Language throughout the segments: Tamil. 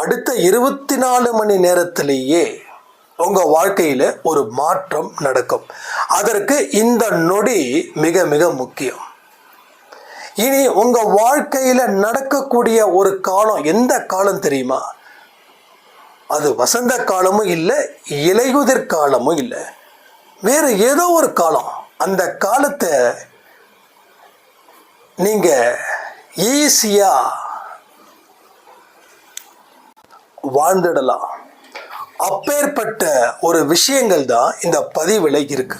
அடுத்த இருபத்தி நாலு மணி நேரத்திலேயே உங்கள் வாழ்க்கையில் ஒரு மாற்றம் நடக்கும். அதற்கு இந்த நொடி மிக மிக முக்கியம். இனி உங்கள் வாழ்க்கையில் நடக்கக்கூடிய ஒரு காலம் எந்த காலம் தெரியுமா? அது வசந்த காலமும் இல்லை இலையுதிர் காலமும் இல்லை. வேறு ஏதோ ஒரு காலம். அந்த காலத்தை நீங்கள் ஈஸியாக வாழ்ந்துடலாம். அப்பேற்பட்ட ஒரு விஷயங்கள் தான் இந்த பதிவில் இருக்கு.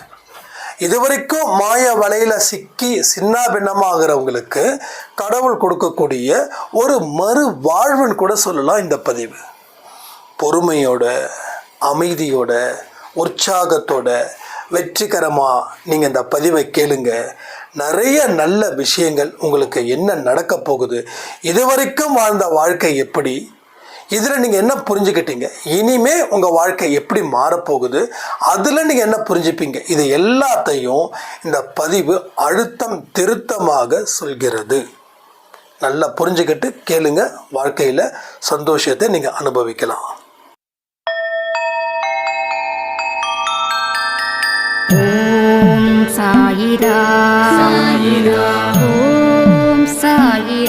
இதுவரைக்கும் மாய வலையில் சிக்கி சின்னாபின்னமாகிறவங்களுக்கு கடவுள் கொடுக்கக்கூடிய ஒரு மறு வாழ்வுன்னு கூட சொல்லலாம் இந்த பதிவு. பொறுமையோட அமைதியோட உற்சாகத்தோட வெற்றிகரமாக நீங்கள் இந்த பதிவை கேளுங்க. நிறைய நல்ல விஷயங்கள் உங்களுக்கு என்ன நடக்க போகுது? இதுவரைக்கும் வாழ்ந்த வாழ்க்கை எப்படி? இதில் நீங்கள் என்ன புரிஞ்சுக்கிட்டீங்க? இனிமே உங்கள் வாழ்க்கை எப்படி மாறப்போகுது? அதில் நீங்கள் என்ன புரிஞ்சுப்பீங்க? இது எல்லாத்தையும் இந்த பதிவு அழுத்தம் திருத்தமாக சொல்கிறது. நல்லா புரிஞ்சுக்கிட்டு கேளுங்க. வாழ்க்கையில் சந்தோஷத்தை நீங்கள் அனுபவிக்கலாம். ஓம் சாயிரா. சாயிரா. ஓம் சாயிரா.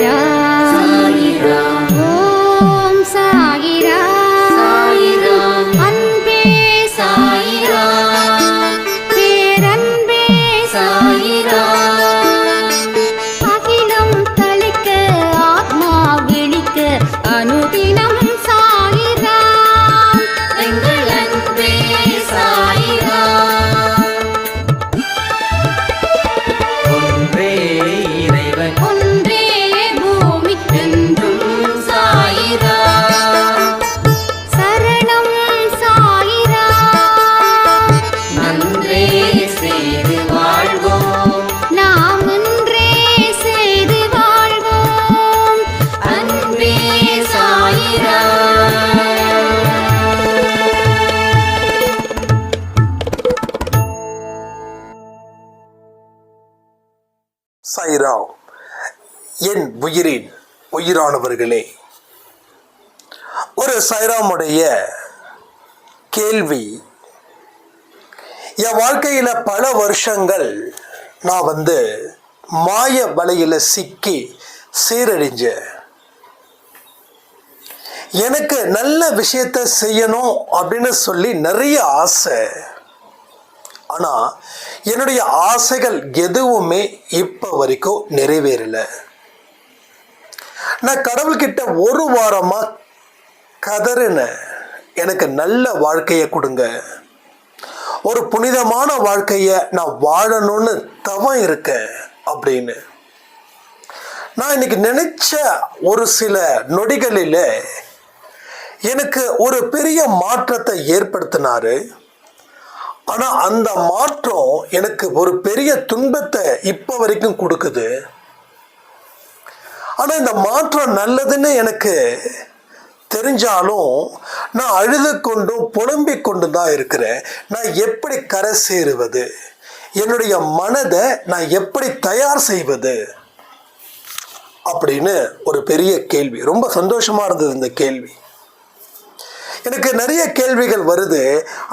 சொல்லுகிறார் என் உயிரின் உயிரானவர்களே ஒரு சைராமுடைய கேள்வி. என் வாழ்க்கையில் பல வருஷங்கள் நான் வந்து மாய வலையில் சிக்கி சீரழிஞ்சேன். எனக்கு நல்ல விஷயத்த செய்யணும் அப்படின்னு சொல்லி நிறைய ஆசை. ஆனால் என்னுடைய ஆசைகள் எதுவுமே இப்போ வரைக்கும் நிறைவேறல. நான் கடவுள்கிட்ட ஒரு வாரமாக கதறினேன் எனக்கு நல்ல வாழ்க்கையை கொடுங்க. ஒரு புனிதமான வாழ்க்கையை நான் வாழணும்னு தவம் இருக்கேன் அப்படின்னு. நான் இன்னைக்கு நினைச்ச ஒரு சில நொடிகளில் எனக்கு ஒரு பெரிய மாற்றத்தை ஏற்படுத்தினாரு. ஆனால் அந்த மாற்றம் எனக்கு ஒரு பெரிய துன்பத்தை இப்போ வரைக்கும் கொடுக்குது. ஆனால் இந்த மாற்றம் நல்லதுன்னு எனக்கு தெரிஞ்சாலும் நான் அழுது கொண்டும் புலம்பிக் கொண்டு தான் இருக்கிறேன். நான் எப்படி கரை சேருவது? என்னுடைய மனதை நான் எப்படி தயார் செய்வது? அப்படின்னு ஒரு பெரிய கேள்வி. ரொம்ப சந்தோஷமா இருந்தது இந்த கேள்வி. எனக்கு நிறைய கேள்விகள் வருது.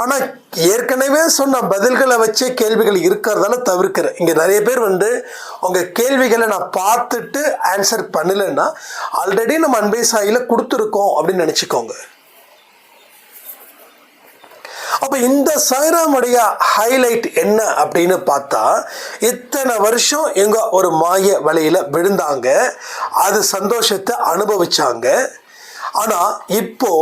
ஆனால் ஏற்கனவே சொன்ன பதில்களை வச்சே கேள்விகள் இருக்கிறதால தவிர்க்கிறேன். இங்கே நிறைய பேர் வந்து உங்கள் கேள்விகளை நான் பார்த்துட்டு ஆன்சர் பண்ணலைன்னா ஆல்ரெடி நம்ம அன்பை சாயில் கொடுத்துருக்கோம் அப்படின்னு நினச்சிக்கோங்க. அப்போ இந்த சைராமுடைய ஹைலைட் என்ன அப்படின்னு பார்த்தா இத்தனை வருஷம் எங்க ஒரு மாய வலையில் விழுந்தாங்க. அது சந்தோஷத்தை அனுபவிச்சாங்க. ஆனால் இப்போ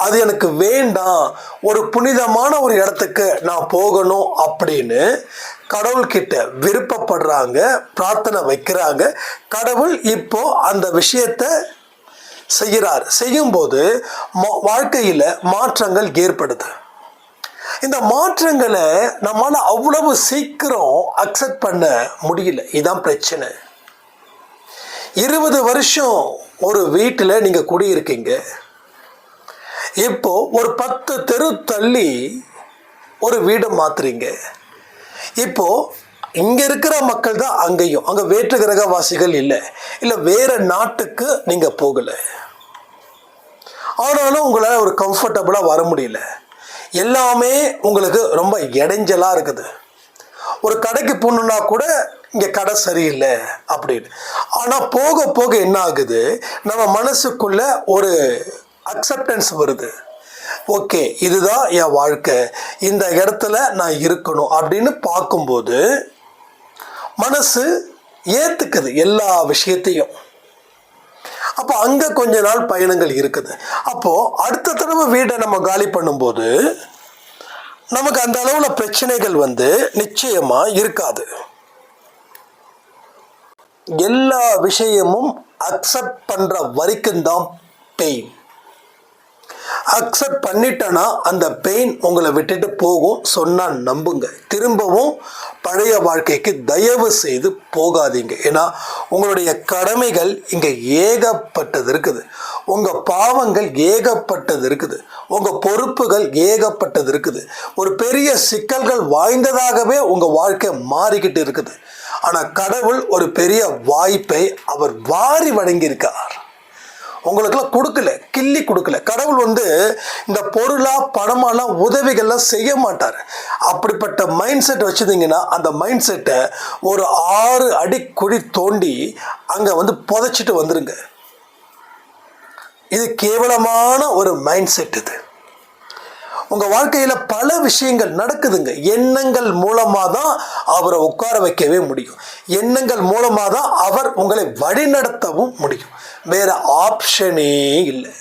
அது எனக்கு வேண்டாம். ஒரு புனிதமான ஒரு இடத்துக்கு நான் போகணும் அப்படின்னு கடவுள்கிட்ட விருப்பப்படுறாங்க பிரார்த்தனை வைக்கிறாங்க. கடவுள் இப்போ அந்த விஷயத்தை செய்கிறார். செய்யும்போது மா- மாற்றங்கள் ஏற்படுது. இந்த மாற்றங்களை நம்மளால் அவ்வளவு சீக்கிரம் அக்செப்ட் பண்ண முடியல. இதுதான் பிரச்சனை. இருபது வருஷம் ஒரு வீட்டில் நீங்கள் குடியிருக்கீங்க. இப்போ ஒரு பத்து தெரு தள்ளி ஒரு வீடை மாத்துறீங்க. இப்போ இங்கே இருக்கிற மக்கள் தான் அங்கேயும். அங்கே வேற்று கிரகவாசிகள் இல்லை. இல்லை வேறு நாட்டுக்கு நீங்கள் போகலை. ஆனாலும் உங்களால் ஒரு கம்ஃபர்டபுளாக வர முடியல. எல்லாமே உங்களுக்கு ரொம்ப இடைஞ்சலாக இருக்குது. ஒரு கடைக்கு போகணுன்னா கூட இங்கே கடை சரியில்லை அப்படின்னு. ஆனால் போக போக என்ன ஆகுது? நம்ம மனசுக்குள்ள ஒரு அக்செப்டன்ஸ் வருது. ஓகே இதுதான் என் வாழ்க்கை. இந்த இடத்துல நான் இருக்கணும் அப்படின்னு பார்க்கும்போது மனசு ஏற்றுக்குது எல்லா விஷயத்தையும். அப்போ அங்கே கொஞ்ச நாள் பயணங்கள் இருக்குது. அப்போது அடுத்த தடவை வீடை நம்ம காலி பண்ணும்போது நமக்கு அந்த அளவில் பிரச்சனைகள் வந்து நிச்சயமாக இருக்காது. எல்லா விஷயமும் அக்செப்ட் பண்ணுற வரைக்கும் தான் பெயின் அக்செப்ட் பண்ணிட்டேன்னா அந்த பெயின் உங்களை விட்டுட்டு போகும் சொன்னால் நம்புங்க. திரும்பவும் பழைய வாழ்க்கைக்கு தயவு செய்து போகாதீங்க. ஏன்னா உங்களுடைய கடமைகள் இங்கே ஏகப்பட்டது இருக்குது. உங்கள் பாவங்கள் ஏகப்பட்டது இருக்குது. உங்கள் பொறுப்புகள் ஏகப்பட்டது இருக்குது. ஒரு பெரிய சிக்கல்கள் வாய்ந்ததாகவே உங்கள் வாழ்க்கை மாறிக்கிட்டு இருக்குது. ஆனால் கடவுள் ஒரு பெரிய வாய்ப்பை அவர் வாரி வழங்கியிருக்கார். உங்களுக்கெல்லாம் கொடுக்கல கிள்ளி கொடுக்கல. கடவுள் வந்து இந்த பொருளா பணமாலாம் உதவிகள்லாம் செய்ய மாட்டார். அப்படிப்பட்ட மைண்ட் செட் வச்சுருந்தீங்கன்னா அந்த மைண்ட் செட்டை ஒரு ஆறு அடி குழி தோண்டி அங்கே வந்து புதைச்சிட்டு வந்துருங்க. இது கேவலமான ஒரு மைண்ட் செட் இது. உங்கள் வாழ்க்கையில் பல விஷயங்கள் நடக்குதுங்க. எண்ணங்கள் மூலமாக தான் அவரை உட்கார வைக்கவே முடியும். எண்ணங்கள் மூலமாக தான் அவர் உங்களை வழிநடத்தவும் முடியும். வேற ஆப்ஷனே இல்லை.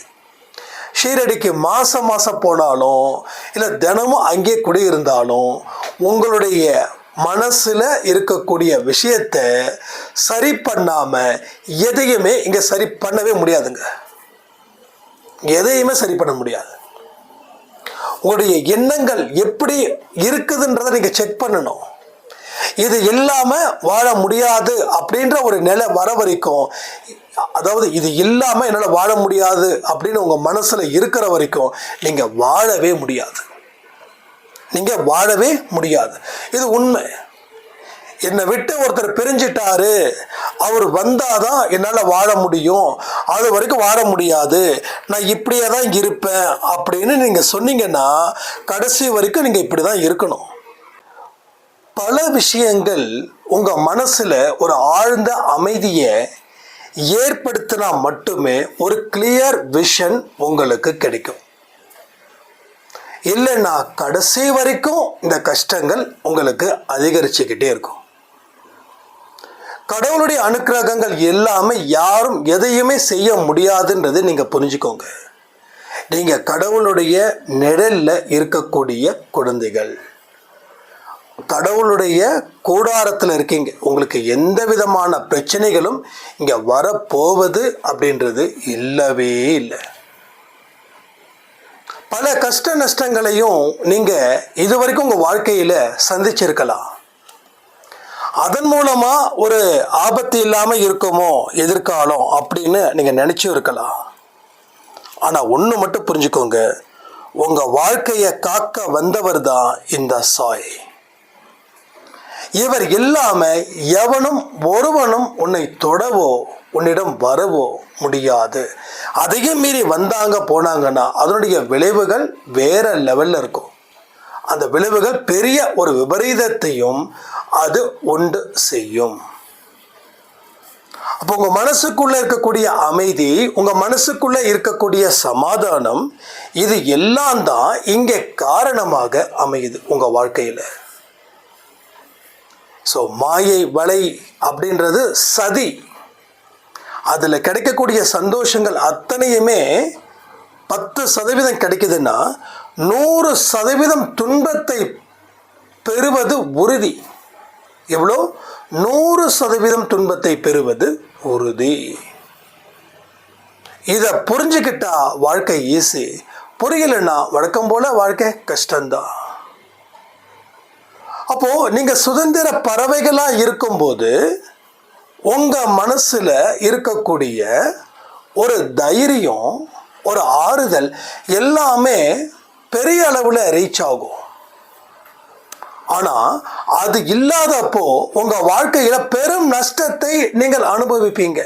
ஷீரடிக்கு மாதம் மாதம் போனாலும் இல்லை தினமும் அங்கே குடியிருந்தாலும் உங்களுடைய மனசில் இருக்கக்கூடிய விஷயத்தை சரி பண்ணாமல் எதையுமே இங்கே சரி பண்ணவே முடியாதுங்க. எதையுமே சரி பண்ண முடியாது. உங்களுடைய எண்ணங்கள் எப்படி இருக்குதுன்றதை நீங்கள் செக் பண்ணணும். இது இல்லாமல் வாழ முடியாது அப்படின்ற ஒரு நிலை வர வரைக்கும் அதாவது இது இல்லாமல் என்னால் வாழ முடியாது அப்படின்னு உங்கள் மனசில் இருக்கிற வரைக்கும் நீங்கள் வாழவே முடியாது. நீங்கள் வாழவே முடியாது. இது உண்மை. என்னை விட்டு ஒருத்தர் பிரிஞ்சிட்டாரு. அவர் வந்தாதான் என்னால் வாழ முடியும். அது வரைக்கும் வாழ முடியாது. நான் இப்படியே தான் இருப்பேன் அப்படின்னு நீங்கள் சொன்னீங்கன்னா கடைசி வரைக்கும் நீங்கள் இப்படி தான் இருக்கணும். பல விஷயங்கள் உங்கள் மனசில் ஒரு ஆழ்ந்த அமைதியை ஏற்படுத்தினா மட்டுமே ஒரு கிளியர் விஷன் உங்களுக்கு கிடைக்கும். இல்லைன்னா கடைசி வரைக்கும் இந்த கஷ்டங்கள் உங்களுக்கு அதிகரிச்சுக்கிட்டே இருக்கும். கடவுளுடைய அனுக்கிரகங்கள் எல்லாமே யாரும் எதையுமே செய்ய முடியாதுன்றதை நீங்கள் புரிஞ்சுக்கோங்க. நீங்கள் கடவுளுடைய நிழலில் இருக்கக்கூடிய குழந்தைகள். கடவுளுடைய கூடாரத்தில் இருக்கீங்க. உங்களுக்கு எந்த விதமான பிரச்சனைகளும் இங்கே வரப்போவது அப்படின்றது இல்லவே இல்லை. பல கஷ்ட நஷ்டங்களையும் நீங்கள் இது வரைக்கும் உங்கள் வாழ்க்கையில் சந்திச்சிருக்கலாம். அதன் மூலமாக ஒரு ஆபத்து இல்லாமல் இருக்குமோ எதிர்காலம் அப்படின்னு நீங்கள் நினச்சும் இருக்கலாம். ஆனால் ஒன்று மட்டும் புரிஞ்சுக்கோங்க. உங்கள் வாழ்க்கையை காக்க வந்தவர் தான் இந்த சாய். இவர் இல்லாம எவனும் ஒருவனும் உன்னை தொடவோ உன்னிடம் வரவோ முடியாது. அதையும் மீறி வந்தாங்க போனாங்கன்னா அதனுடைய விளைவுகள் வேற லெவல்ல இருக்கும். அந்த விளைவுகள் பெரிய ஒரு விபரீதத்தையும் அது உண்டு செய்யும். அப்போ உங்கள் மனசுக்குள்ளே இருக்கக்கூடிய அமைதி உங்கள் மனசுக்குள்ளே இருக்கக்கூடிய சமாதானம் இது எல்லாம் தான் இங்கே காரணமாக அமையுது உங்கள் வாழ்க்கையில். ஸோ மாயை வலை அப்படின்றது சதி. அதில் கிடைக்கக்கூடிய சந்தோஷங்கள் அத்தனையுமே பத்து சதவீதம் கிடைக்குதுன்னா நூறு சதவீதம் துன்பத்தை பெறுவது உறுதி. எவ்வளோ நூறு சதவீதம் துன்பத்தை பெறுவது உறுதி. இதை புரிஞ்சுக்கிட்டா வாழ்க்கை ஈஸி. புரியலைன்னா வழக்கம் போல வாழ்க்கை கஷ்டம்தான். அப்போ நீங்க சுதந்திர பறவைகளாக இருக்கும்போது உங்க மனசுல இருக்கக்கூடிய ஒரு தைரியம் ஒரு ஆறுதல் எல்லாமே பெரிய அளவில் ரீச் ஆகும். ஆனால் அது இல்லாதப்போ உங்கள் வாழ்க்கையில் பெரும் நஷ்டத்தை நீங்கள் அனுபவிப்பீங்க.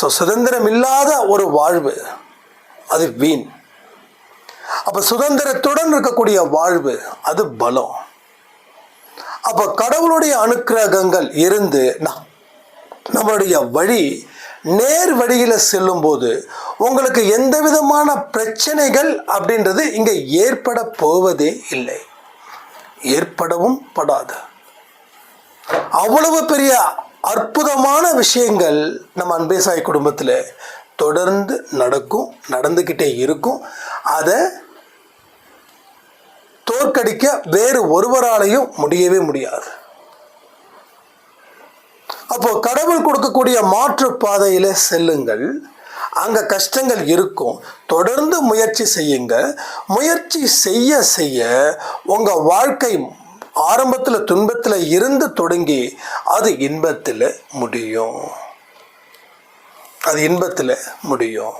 ஸோ சுதந்திரம் இல்லாத ஒரு வாழ்வு அது வீண். அப்போ சுதந்திரத்துடன் இருக்கக்கூடிய வாழ்வு அது பலம். அப்போ கடவுளுடைய அனுக்கிரகங்கள் இருந்து நம்மளுடைய வழி நேர் வழியில் செல்லும்போது உங்களுக்கு எந்த விதமான பிரச்சனைகள் அப்படின்றது இங்கே ஏற்பட போவதே இல்லை. ஏற்படவும் படாது. அவ்வளவு பெரிய அற்புதமான விஷயங்கள் நம்ம அன்பேசாய் குடும்பத்தில் தொடர்ந்து நடக்கும் நடந்துக்கிட்டே இருக்கும். அதை தோற்கடிக்க வேறு ஒருவராலையும் முடியவே முடியாது. அப்போ கடவுள் கொடுக்கக்கூடிய மாற்று பாதையில செல்லுங்கள். அங்க கஷ்டங்கள் இருக்கும். தொடர்ந்து முயற்சி செய்யுங்க முயற்சி செய்ய செய்ய உங்க வாழ்க்கை ஆரம்பத்தில் துன்பத்தில் இருந்து தொடங்கி அது இன்பத்தில் முடியும். அது இன்பத்தில் முடியும்.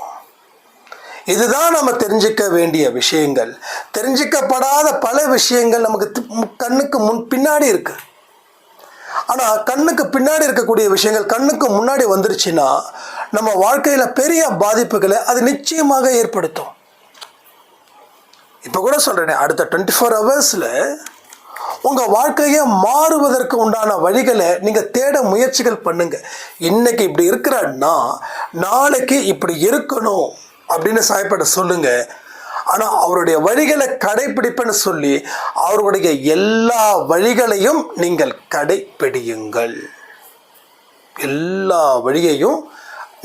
இதுதான் நம்ம தெரிஞ்சுக்க வேண்டிய விஷயங்கள். தெரிஞ்சுக்கப்படாத பல விஷயங்கள் நமக்கு கண்ணுக்கு முன் பின்னாடி இருக்குது ஆனால் கண்ணுக்கு பின்னாடி இருக்கக்கூடிய விஷயங்கள் கண்ணுக்கு முன்னாடி வந்துருச்சுன்னா நம்ம வாழ்க்கையில் பெரிய பாதிப்புகளை அது நிச்சயமாக ஏற்படுத்தும். இப்போ கூட சொல்கிறேனே அடுத்த டுவெண்ட்டி ஃபோர் ஹவர்ஸில் உங்கள் வாழ்க்கையை மாறுவதற்கு உண்டான வழிகளை நீங்கள் தேட முயற்சிகள் பண்ணுங்கள் இன்றைக்கி இப்படி இருக்கிறன்னா நாளைக்கு இப்படி இருக்கணும் அப்படின்னு சாயப்பட சொல்லுங்கள் ஆனால் அவருடைய வழிகளை கடைபிடிப்பேன்னு சொல்லி அவருடைய எல்லா வழிகளையும் நீங்கள் கடைபிடியுங்கள் எல்லா வழியையும்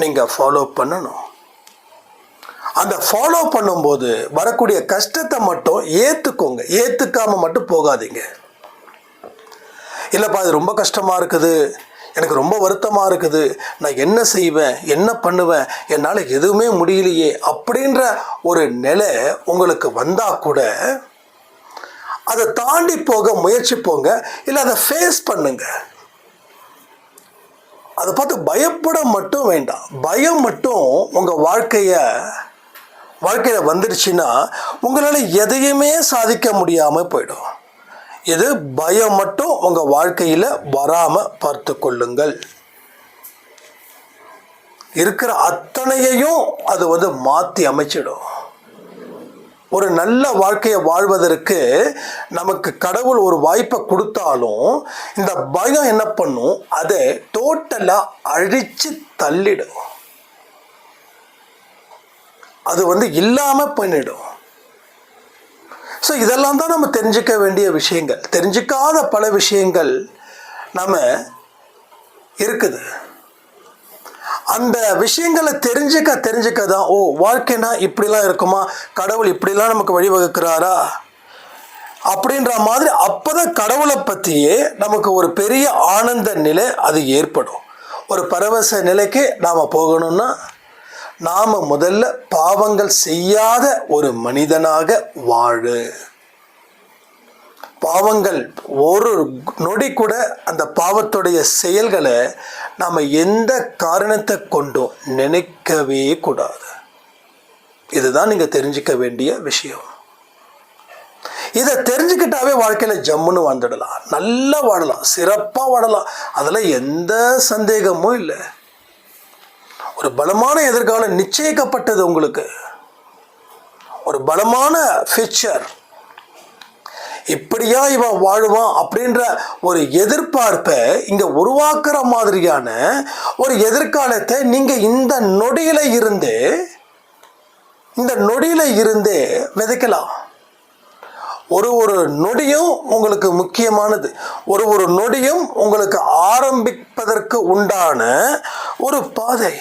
நீங்கள் ஃபாலோ பண்ணணும். அந்த ஃபாலோ பண்ணும்போது வரக்கூடிய கஷ்டத்தை மட்டும் ஏற்றுக்கோங்க ஏற்றுக்காம மட்டும் போகாதீங்க. இல்லைப்பா இது ரொம்ப கஷ்டமாக இருக்குது. எனக்கு ரொம்ப வருத்தமாக இருக்குது. நான் என்ன செய்வேன்? என்ன பண்ணுவேன்? என்னால் எதுவுமே முடியலையே அப்படின்ற ஒரு நிலை உங்களுக்கு வந்தால் கூட அதை தாண்டி போக முயற்சி போங்க. இல்லை அதை ஃபேஸ் பண்ணுங்க. அதை பார்த்து பயப்பட மட்டும் வேண்டாம். பயம் மட்டும் உங்கள் வாழ்க்கையை வாழ்க்கையில் வந்துடுச்சுன்னா உங்களால் எதையுமே சாதிக்க முடியாமல் போயிடும். இது பயம் மட்டும் உங்கள் வாழ்க்கையில் வராமல் பார்த்து கொள்ளுங்கள். இருக்கிற அத்தனையையும் அது வந்து மாற்றி அமைச்சிடும். ஒரு நல்ல வாழ்க்கையை வாழ்வதற்கு நமக்கு கடவுள் ஒரு வாய்ப்பை கொடுத்தாலும் இந்த பயம் என்ன பண்ணும்? அதை டோட்டலாக அழித்து தள்ளிடும். அது வந்து இல்லாமல் பண்ணிடும். ஸோ இதெல்லாம் தான் நம்ம தெரிஞ்சுக்க வேண்டிய விஷயங்கள். தெரிஞ்சுக்காத பல விஷயங்கள் நம்ம இருக்குது. அந்த விஷயங்களை தெரிஞ்சுக்க தெரிஞ்சுக்க தான் ஓ வாழ்க்கைனா இப்படிலாம் இருக்குமா? கடவுள் இப்படிலாம் நமக்கு வழிவகுக்கிறாரா? அப்படின்ற மாதிரி அப்போதான் கடவுளை பற்றியே நமக்கு ஒரு பெரிய ஆனந்த நிலை அது ஏற்படும். ஒரு பரவச நிலைக்கு நாம் போகணும்னா நாம் முதல்ல பாவங்கள் செய்யாத ஒரு மனிதனாக வாழு. பாவங்கள் ஒரு நொடி கூட அந்த பாவத்துடைய செயல்களை நாம் எந்த காரணத்தை கொண்டும் நினைக்கவே கூடாது. இதுதான் நீங்கள் தெரிஞ்சுக்க வேண்டிய விஷயம். இதை தெரிஞ்சுக்கிட்டாவே வாழ்க்கையில் ஜம்முன்னு வாழ்ந்துடலாம். நல்லா வாழலாம். சிறப்பாக வாழலாம். அதில் எந்த சந்தேகமும் இல்லை. ஒரு பலமான எதிர்காலம் நிச்சயிக்கப்பட்டது உங்களுக்கு. ஒரு பலமான ஃபியூச்சர் இப்படியா இவன் வாழுவான் அப்படின்ற ஒரு எதிர்பார்ப்பை இங்கே உருவாக்குற மாதிரியான ஒரு எதிர்காலத்தை நீங்கள் இந்த நொடியில் இருந்து இந்த நொடியில் இருந்து விதைக்கலாம். ஒரு ஒரு நொடியும் உங்களுக்கு முக்கியமானது. ஒரு ஒரு நொடியும் உங்களுக்கு ஆரம்பிப்பதற்கு உண்டான ஒரு பாதை.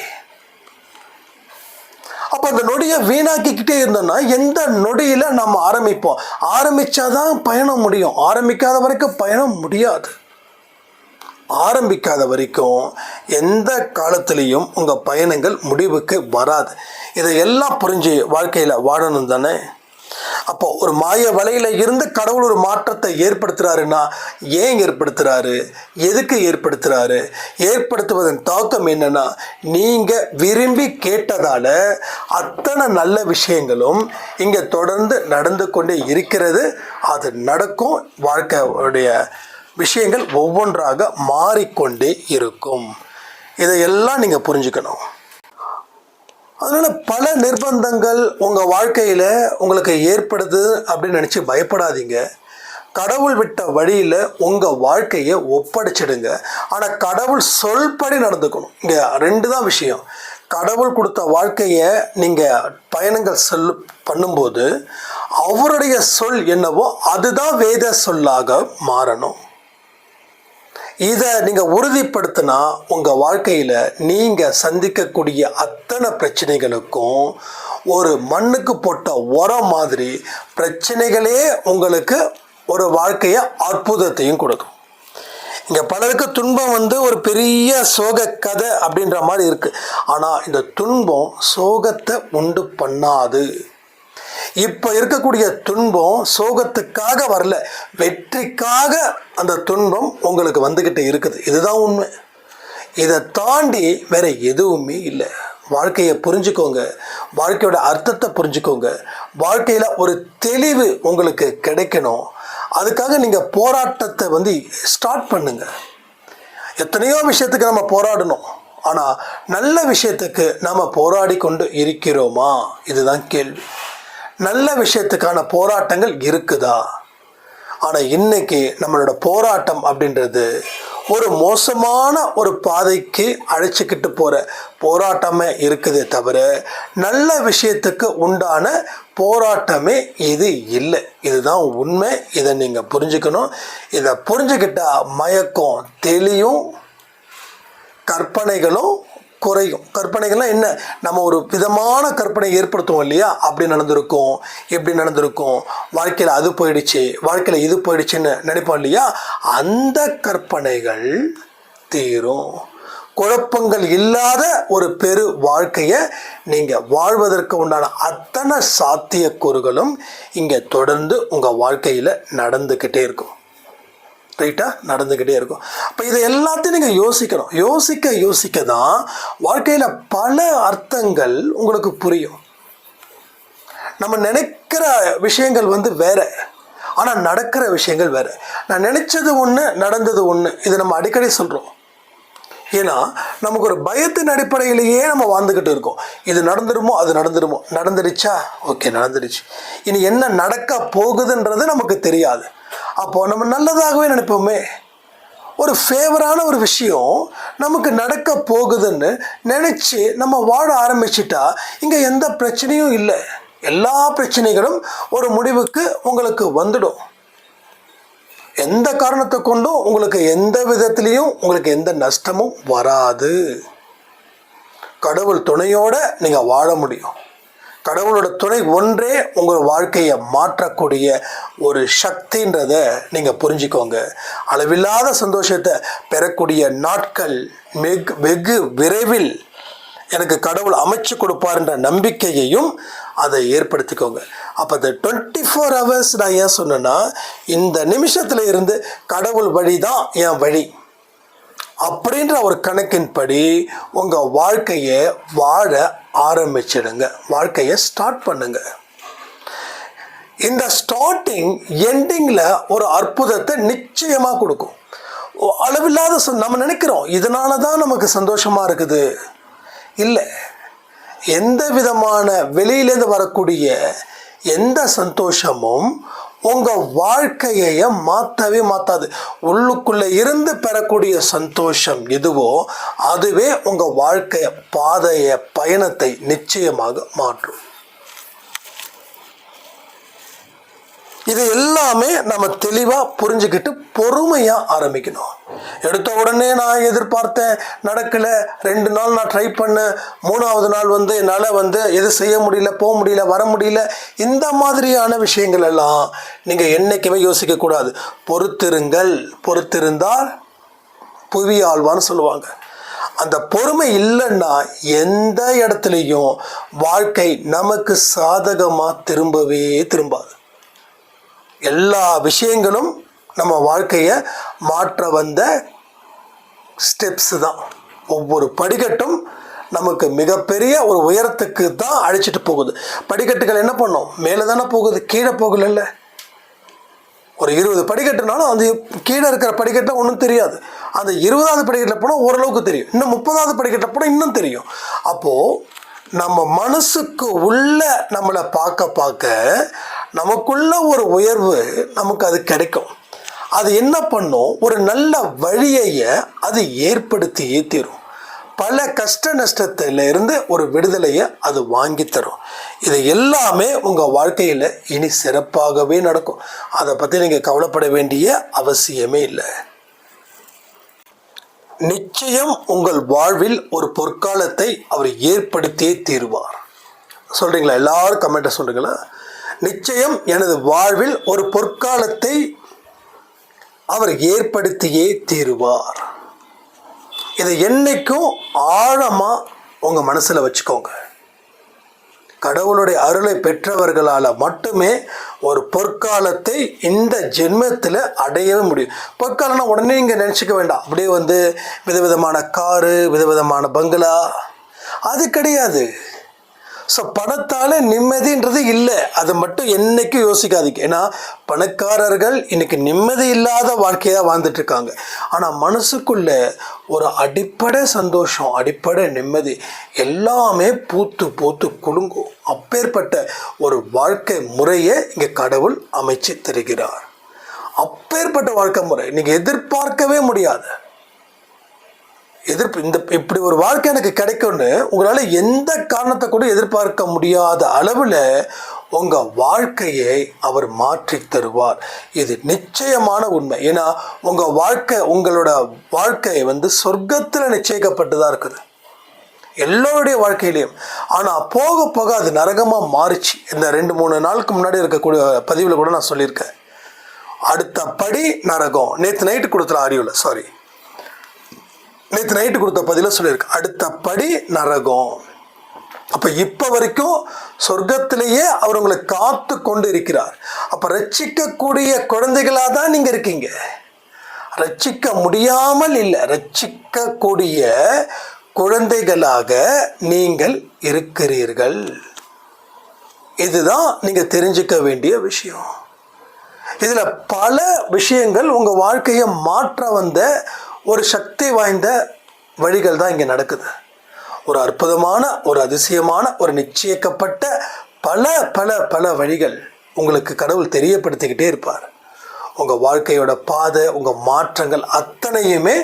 அப்போ அந்த நொடியை வீணாக்கிக்கிட்டே இருந்தோம்னா எந்த நொடியில் நம்ம ஆரம்பிப்போம்? ஆரம்பிச்சாதான் பயணம் முடியும். ஆரம்பிக்காத வரைக்கும் பயணம் முடியாது. ஆரம்பிக்காத வரைக்கும் எந்த காலத்திலையும் உங்கள் பயணங்கள் முடிவுக்கு வராது. இதையெல்லாம் புரிஞ்சு வாழ்க்கையில் வாழணும் தானே? அப்போ ஒரு மாய வலையில இருந்து கடவுள் ஒரு மாற்றத்தை ஏற்படுத்துறாருன்னா ஏன் ஏற்படுத்துறாரு? எதுக்கு ஏற்படுத்துறாரு? ஏற்படுத்துவதன் தாக்கம் என்னன்னா நீங்க விரும்பி கேட்டதால அத்தனை நல்ல விஷயங்களும் இங்க தொடர்ந்து நடந்து கொண்டே இருக்கிறது. அது நடக்கும். வாழ்க்கையுடைய விஷயங்கள் ஒவ்வொன்றாக மாறிக்கொண்டே இருக்கும். இதையெல்லாம் நீங்கள் புரிஞ்சுக்கணும். அதனால் பல நிர்பந்தங்கள் உங்கள் வாழ்க்கையில் உங்களுக்கு ஏற்படுது அப்படின்னு நினச்சி பயப்படாதீங்க. கடவுள் விட்ட வழியில் உங்கள் வாழ்க்கையை ஒப்படைச்சிடுங்க. ஆனால் கடவுள் சொல்படி நடந்துக்கணும். இங்கே ரெண்டு தான் விஷயம். கடவுள் கொடுத்த வாழ்க்கையை நீங்கள் பயணங்கள் சொல் பண்ணும்போது அவருடைய சொல் என்னவோ அதுதான் வேத சொல்லாக மாறணும். இதை நீங்கள் உறுதிப்படுத்தினா உங்கள் வாழ்க்கையில் நீங்கள் சந்திக்கக்கூடிய அத்தனை பிரச்சனைகளுக்கும் ஒரு மண்ணுக்கு போட்ட உரம் மாதிரி பிரச்சனைகளே உங்களுக்கு ஒரு வாழ்க்கையை அற்புதத்தையும் கொடுக்கும். இங்கே பலருக்கு துன்பம் வந்து ஒரு பெரிய சோக கதை அப்படின்ற மாதிரி இருக்குது ஆனால் இந்த துன்பம் சோகத்தை உண்டு பண்ணாது. இப்போ இருக்கக்கூடிய துன்பம் சோகத்துக்காக வரல. வெற்றிக்காக அந்த துன்பம் உங்களுக்கு வந்துக்கிட்டு இருக்குது. இதுதான் உண்மை. இதை தாண்டி வேற எதுவுமே இல்லை. வாழ்க்கையை புரிஞ்சுக்கோங்க. வாழ்க்கையோட அர்த்தத்தை புரிஞ்சுக்கோங்க. வாழ்க்கையில் ஒரு தெளிவு உங்களுக்கு கிடைக்கணும். அதுக்காக நீங்கள் போராட்டத்தை வந்து ஸ்டார்ட் பண்ணுங்க. எத்தனையோ விஷயத்துக்கு நம்ம போராடணும். ஆனால் நல்ல விஷயத்துக்கு நாம் போராடி கொண்டு இருக்கிறோமா? இதுதான் கேள்வி. நல்ல விஷயத்துக்கான போராட்டங்கள் இருக்குதா? ஆனால் இன்னைக்கு நம்மளோட போராட்டம் அப்படின்றது ஒரு மோசமான ஒரு பாதைக்கு அழைச்சிக்கிட்டு போகிற போராட்டமே இருக்குதே தவிர நல்ல விஷயத்துக்கு உண்டான போராட்டமே இது இல்லை. இதுதான் உண்மை. இதை நீங்கள் புரிஞ்சுக்கணும். இதை புரிஞ்சுக்கிட்டால் மயக்கம் தெளியும் கற்பனைகளும் குறையும். கற்பனைகள்லாம் என்ன? நம்ம ஒரு விதமான கற்பனை ஏற்படுத்துவோம் இல்லையா? அப்படி நடந்திருக்கும் எப்படி நடந்திருக்கும். வாழ்க்கையில் அது போயிடுச்சு வாழ்க்கையில் இது போயிடுச்சுன்னு நினைப்போம் இல்லையா? அந்த கற்பனைகள் தீரும். குழப்பங்கள் இல்லாத ஒரு பெரு வாழ்க்கையை நீங்கள் வாழ்வதற்கு உண்டான அத்தனை சாத்தியக்கூறுகளும் இங்கே தொடர்ந்து உங்கள் வாழ்க்கையில் நடந்துக்கிட்டே இருக்கும். ரைட்டாக நடந்துக்கிட்டே இருக்கும். அப்போ இதை எல்லாத்தையும் நீங்கள் யோசிக்கணும். யோசிக்க யோசிக்க தான் வாழ்க்கையில் பல அர்த்தங்கள் உங்களுக்கு புரியும். நம்ம நினைக்கிற விஷயங்கள் வந்து வேற. ஆனால் நடக்கிற விஷயங்கள் வேறு. நான் நினச்சது ஒன்று நடந்தது ஒன்று இது நம்ம அடிக்கடி சொல்கிறோம் ஏன்னா நமக்கு ஒரு பயத்தின் அடிப்படையிலேயே நம்ம வாழ்ந்துக்கிட்டு இருக்கோம். இது நடந்துருமோ அது நடந்துருமோ. நடந்துடுச்சா ஓகே நடந்துடுச்சு இனி என்ன நடக்க போகுதுன்றது நமக்கு தெரியாது. அப்போது நம்ம நல்லதாகவே நினைப்போமே. ஒரு ஃபேவரான ஒரு விஷயம் நமக்கு நடக்க போகுதுன்னு நினச்சி நம்ம வாழ ஆரம்பிச்சிட்டா இங்கே எந்த பிரச்சனையும் இல்லை. எல்லா பிரச்சனைகளும் ஒரு முடிவுக்கு உங்களுக்கு வந்துடும். எந்த காரணத்தை கொண்டும் உங்களுக்கு எந்த விதத்துலேயும் உங்களுக்கு எந்த நஷ்டமும் வராது. கடவுள் துணையோடு நீங்கள் வாழ முடியும். கடவுளோட துணை ஒன்றே உங்கள் வாழ்க்கையை மாற்றக்கூடிய ஒரு சக்தின்றத நீங்கள் புரிஞ்சுக்கோங்க. அளவில்லாத சந்தோஷத்தை பெறக்கூடிய நாட்கள் வெகு வெகு விரைவில் எனக்கு கடவுள் அமைச்சு கொடுப்பார்ன்ற நம்பிக்கையையும் அதை ஏற்படுத்திக்கோங்க. அப்போ இந்த டுவெண்ட்டி ஃபோர் ஹவர்ஸ் நான் ஏன் சொன்னேன்னா இந்த நிமிஷத்தில் இருந்து கடவுள் வழி தான் என் வழி. அப்படின்ற ஒரு கணக்கின்படி உங்கள் வாழ்க்கையை வாழ ஆரம்பிச்சிடுங்க. வாழ்க்கையை ஸ்டார்ட் பண்ணுங்க. இந்த ஸ்டார்டிங் எண்டிங்கில் ஒரு அற்புதத்தை நிச்சயமாக கொடுக்கும். அளவில்லாத நம்ம நினைக்கிறோம் இதனால தான் நமக்கு சந்தோஷமாக இருக்குது. இல்லை எந்த விதமான வெளியிலேருந்து வரக்கூடிய எந்த சந்தோஷமும் உங்கள் வாழ்க்கையை மாற்றவே மாற்றாது உள்ளுக்குள்ளே இருந்து பெறக்கூடிய சந்தோஷம் எதுவோ அதுவே உங்கள் வாழ்க்கையை பாதைய பயணத்தை நிச்சயமாக மாற்றும். இது எல்லாமே நம்ம தெளிவாக புரிஞ்சுக்கிட்டு பொறுமையாக ஆரம்பிக்கணும். எடுத்த உடனே நான் எதிர்பார்த்தேன் நடக்கலை. ரெண்டு நாள் நான் ட்ரை பண்ணேன். மூணாவது நாள் வந்து என்னால் வந்து எது செய்ய முடியல போக முடியல வர முடியல. இந்த மாதிரியான விஷயங்கள் எல்லாம் நீங்கள் என்றைக்குமே யோசிக்கக்கூடாது பொறுத்திருங்கள். பொறுத்திருந்தால் புவி ஆழ்வான்னு சொல்லுவாங்க. அந்த பொறுமை இல்லைன்னா எந்த இடத்துலையும் வாழ்க்கை நமக்கு சாதகமாக திரும்பவே திரும்பாது. எல்லா விஷயங்களும் நம்ம வாழ்க்கையை மாற்ற வந்த ஸ்டெப்ஸ் தான். ஒவ்வொரு படிக்கட்டும் நமக்கு மிகப்பெரிய ஒரு உயரத்துக்கு தான் அழைச்சிட்டு போகுது. படிக்கட்டுகள் என்ன பண்ணும்? மேலே தானே போகுது கீழே போகலல்ல. ஒரு இருபது படிக்கட்டுனாலும் அந்த கீழே இருக்கிற படிக்கட்டில் ஒன்றும் தெரியாது. அந்த இருபதாவது படிக்கட்டில் போனால் ஓரளவுக்கு தெரியும். இன்னும் முப்பதாவது படிக்கட்டில் போனால் இன்னும் தெரியும். அப்போது நம்ம மனசுக்கு உள்ள நம்மளை பார்க்க பார்க்க நமக்குள்ள ஒரு உயர்வு நமக்கு அது கிடைக்கும். அது என்ன பண்ணும்? ஒரு நல்ல வழியைய அது ஏற்படுத்தியே தீரும். பல கஷ்ட நஷ்டத்திலிருந்து ஒரு விடுதலையை அது வாங்கி தரும். இது எல்லாமே உங்கள் வாழ்க்கையில் இனி சிறப்பாகவே நடக்கும். அதை பற்றி நீங்கள் கவலைப்பட வேண்டிய அவசியமே இல்லை. நிச்சயம் உங்கள் வாழ்வில் ஒரு பொற்காலத்தை அவர் ஏற்படுத்தியே தீருவார். சொல்கிறீங்களா எல்லாரும் கமெண்ட்டை சொல்கிறீங்களா நிச்சயம் எனது வாழ்வில் ஒரு பொற்காலத்தை அவர் ஏற்படுத்தியே தீருவார். இதை என்னைக்கும் ஆழமாக உங்கள் மனசில் வச்சுக்கோங்க. கடவுளுடைய அருளை பெற்றவர்களால் மட்டுமே ஒரு பொற்காலத்தை இந்த ஜென்மத்தில் அடையவே முடியும். பொற்காலம்னா உடனே நீங்கள் நினச்சிக்க வேண்டாம். அப்படியே வந்து விதவிதமான காரு விதவிதமான பங்களா அது கிடையாது. ஸோ பணத்தால் நிம்மதின்றது இல்லை. அதை மட்டும் என்றைக்கும் யோசிக்காதீங்க. ஏன்னா பணக்காரர்கள் இன்னைக்கு நிம்மதி இல்லாத வாழ்க்கையாக வாழ்ந்துட்டுருக்காங்க ஆனால் மனசுக்குள்ளே ஒரு அடிப்படை சந்தோஷம் அடிப்படை நிம்மதி எல்லாமே பூத்து பூத்து குலுங்கும். அப்பேற்பட்ட ஒரு வாழ்க்கை முறையை இங்கே கடவுள் அமைச்சு தருகிறார். அப்பேற்பட்ட வாழ்க்கை முறை. நீங்கள் எதிர்பார்க்கவே முடியாது. எதிர்ப்பு இந்த இப்படி ஒரு வாழ்க்கை எனக்கு கிடைக்கும்னு உங்களால் எந்த காரணத்தை கூட எதிர்பார்க்க முடியாத அளவில் உங்கள் வாழ்க்கையை அவர் மாற்றி தருவார். இது நிச்சயமான உண்மை. ஏன்னா உங்கள் வாழ்க்கை உங்களோட வாழ்க்கை வந்து சொர்க்கத்தில் நிச்சயிக்கப்பட்டதாக இருக்குது. எல்லோருடைய வாழ்க்கையிலையும். ஆனால் போக போக அது நரகமாக மாறிச்சு. இந்த ரெண்டு மூணு நாளுக்கு முன்னாடி இருக்கக்கூடிய பதிவில் கூட நான் சொல்லியிருக்கேன். அடுத்த படி நரகம். நேற்று நைட்டு கொடுத்துற ஆடியோவில் சாரி நேற்று நைட்டு கொடுத்த பதில சொல்லியிருக்கு. அடுத்த படி நரகம். அப்போ இப்போ வரைக்கும் சொர்க்கத்திலேயே அவர் உங்களை காத்து கொண்டு இருக்கிறார் அப்போ ரட்சிக்கக்கூடிய குழந்தைகளாக தான் நீங்கள் இருக்கீங்க. ரட்சிக்க முடியாமல் இல்லை ரட்சிக்கக்கூடிய குழந்தைகளாக நீங்கள் இருக்கிறீர்கள். இதுதான் நீங்கள் தெரிஞ்சுக்க வேண்டிய விஷயம். இதில் பல விஷயங்கள் உங்கள் வாழ்க்கையை மாற்ற வந்த ஒரு சக்தி வாய்ந்த வழிகள் தான் இங்கே நடக்குது. ஒரு அற்புதமான ஒரு அதிசயமான ஒரு நிச்சயிக்கப்பட்ட பல பல பல வழிகள் உங்களுக்கு கடவுள் தெரியப்படுத்திக்கிட்டே இருப்பார். உங்கள் வாழ்க்கையோட பாதை உங்கள் மாற்றங்கள் அத்தனையுமே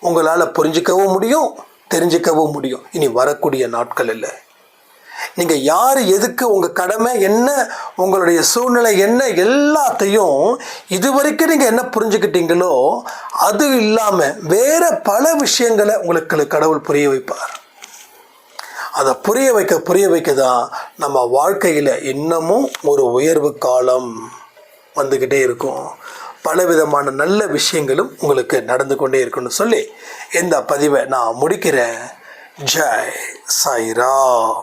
உங்களால் புரிஞ்சிக்கவும் முடியும் தெரிஞ்சுக்கவும் முடியும். இனி வரக்கூடிய நாட்கள் இல்லை. நீங்கள் யார் எதுக்கு உங்கள் கடமை என்ன உங்களுடைய சூழ்நிலை என்ன எல்லாத்தையும் இது வரைக்கும் நீங்கள் என்ன புரிஞ்சுக்கிட்டீங்களோ அது இல்லாமல் வேற பல விஷயங்களை உங்களுக்கு கடவுள் புரிய வைப்பார். அதை புரிய வைக்க புரிய வைக்க தான் நம்ம வாழ்க்கையில் இன்னமும் ஒரு உயர்வு காலம் வந்துக்கிட்டே இருக்கும். பலவிதமான நல்ல விஷயங்களும் உங்களுக்கு நடந்து கொண்டே இருக்குன்னு சொல்லி இந்த பதிவை நான் முடிக்கிறேன். ஜெய் சாய்ராம்.